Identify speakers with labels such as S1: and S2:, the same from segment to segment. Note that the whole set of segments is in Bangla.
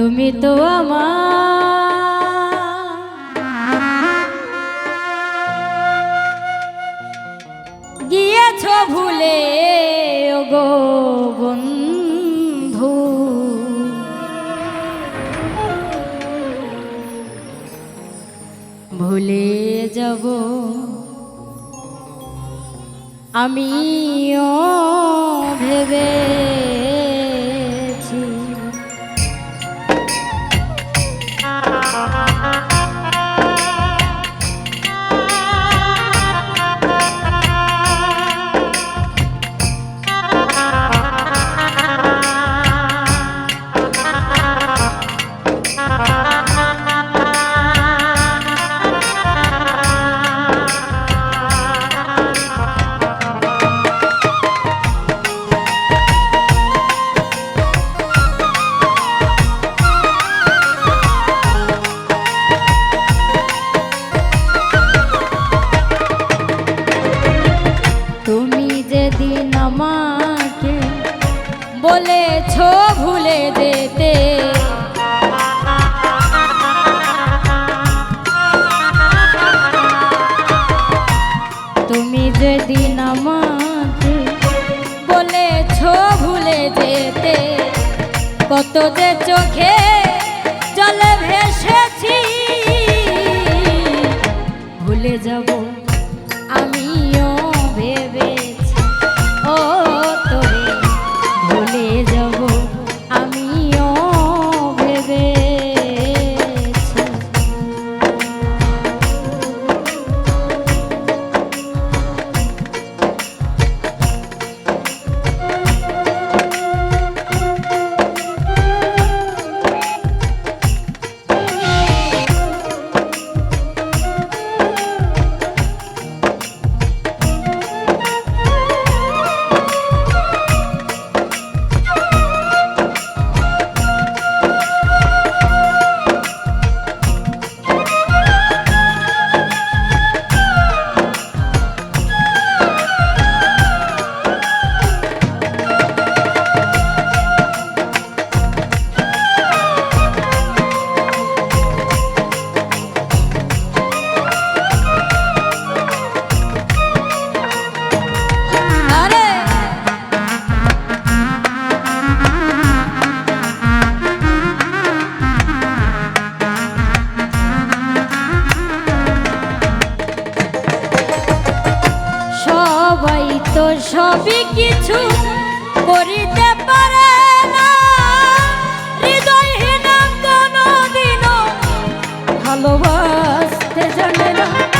S1: তুমি তো আমার। গিয়েছ ভুলে গো বন্ধু। ভুলে যাব। আমিও ভেবেছি যে চোখে জলে ভেসেছি ভুলে যাব সবাই কিছু করিতে পারে ভালোবাসতে জানে না।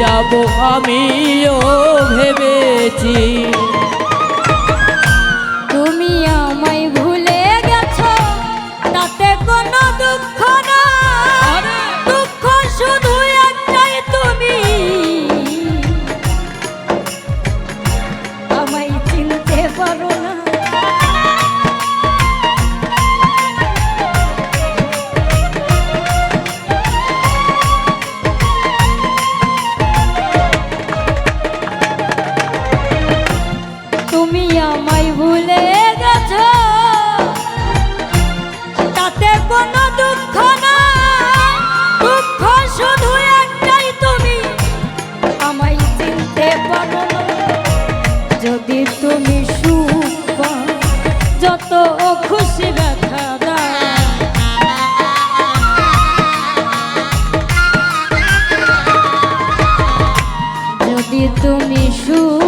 S2: যাব আমিও ভেবেছি।
S1: তুমি সুখ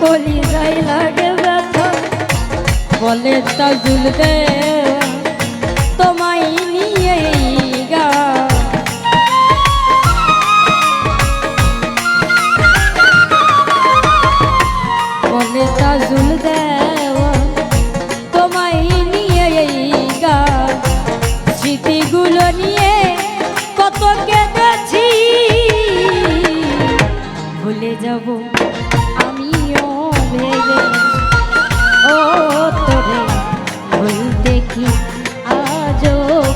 S1: কলি যাই লাগে ব্যথা। বলে তা জুলবে।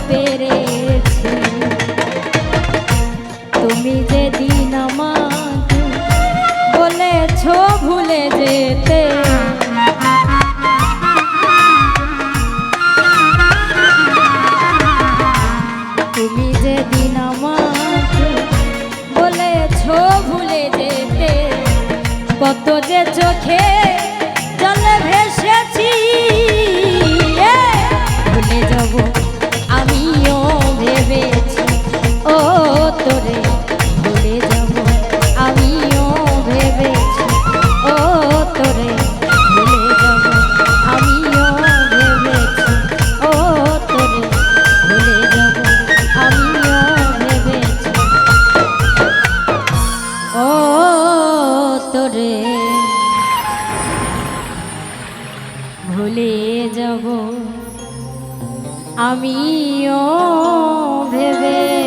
S1: পেরেছি তুমি যেদিন ভুলে তুমি ভুলে কত যে চোখে ভুলে যাব। আমিও ভেবে